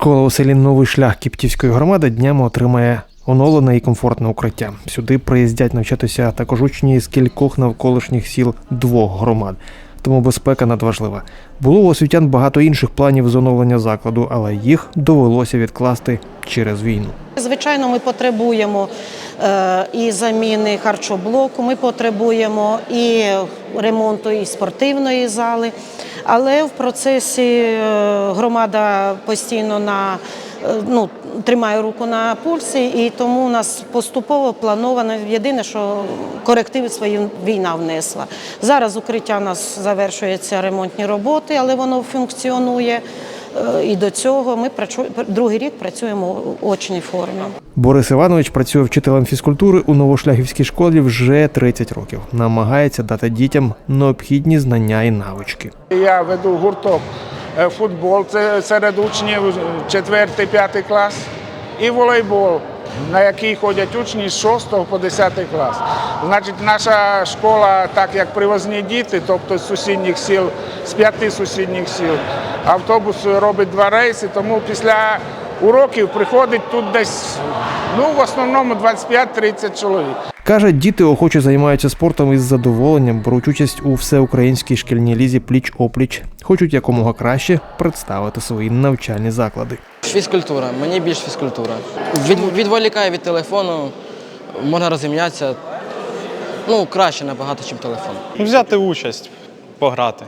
Школа у селі Новий шлях Кіптівської громади днями отримає оновлене і комфортне укриття. Сюди приїздять навчатися також учні з кількох навколишніх сіл двох громад. Тому безпека надважлива. Було у освітян багато інших планів з оновлення закладу, але їх довелося відкласти через війну. Звичайно, ми потребуємо е, і заміни харчоблоку, ми потребуємо і ремонту і спортивної зали. Але в процесі е, громада постійно на ну, тримає руку на пульсі, і тому у нас поступово плановано. Єдине, що корективи свої війна внесла. Зараз укриття у нас завершується ремонтні роботи, але воно функціонує. Е, І до цього ми другий рік працюємо у очній формі. Борис Іванович працює вчителем фізкультури у новошляхівській школі вже 30 років. Намагається дати дітям необхідні знання і навички. Я веду гурток е, футбол, це серед учнів 4-5 клас, і волейбол, на який ходять учні з 6 по 10 клас. Значить, наша школа, так як привозні діти, тобто з сусідніх сіл, з п'яти сусідніх сіл, автобус робить два рейси, тому після уроків приходить тут десь, ну, в основному 25-30 чоловік. Каже, діти охоче займаються спортом із задоволенням, беруть участь у всеукраїнській шкільній лізі пліч-опліч, хочуть якомога краще представити свої навчальні заклади. Фізкультура, мені більш фізкультура. Від, відволікає від телефону, можна розім'ятися. Ну, краще набагато, ніж телефон. Взяти участь, пограти.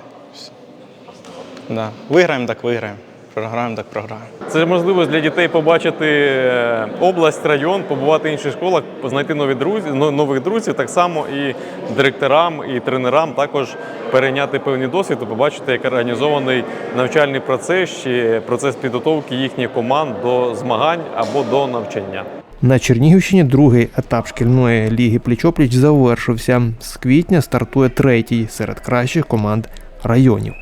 Да. Виграємо, так виграємо. Програємо, так програємо. Це можливість для дітей побачити е, область, район, побувати в інших школах, знайти нові друзі, нових друзів. Так само і директорам, і тренерам також перейняти певний досвід і побачити, як організований навчальний процес чи процес підготовки їхніх команд до змагань або до навчання. На Чернігівщині другий етап шкільної ліги пліч-опліч завершився. З квітня стартує третій серед кращих команд районів.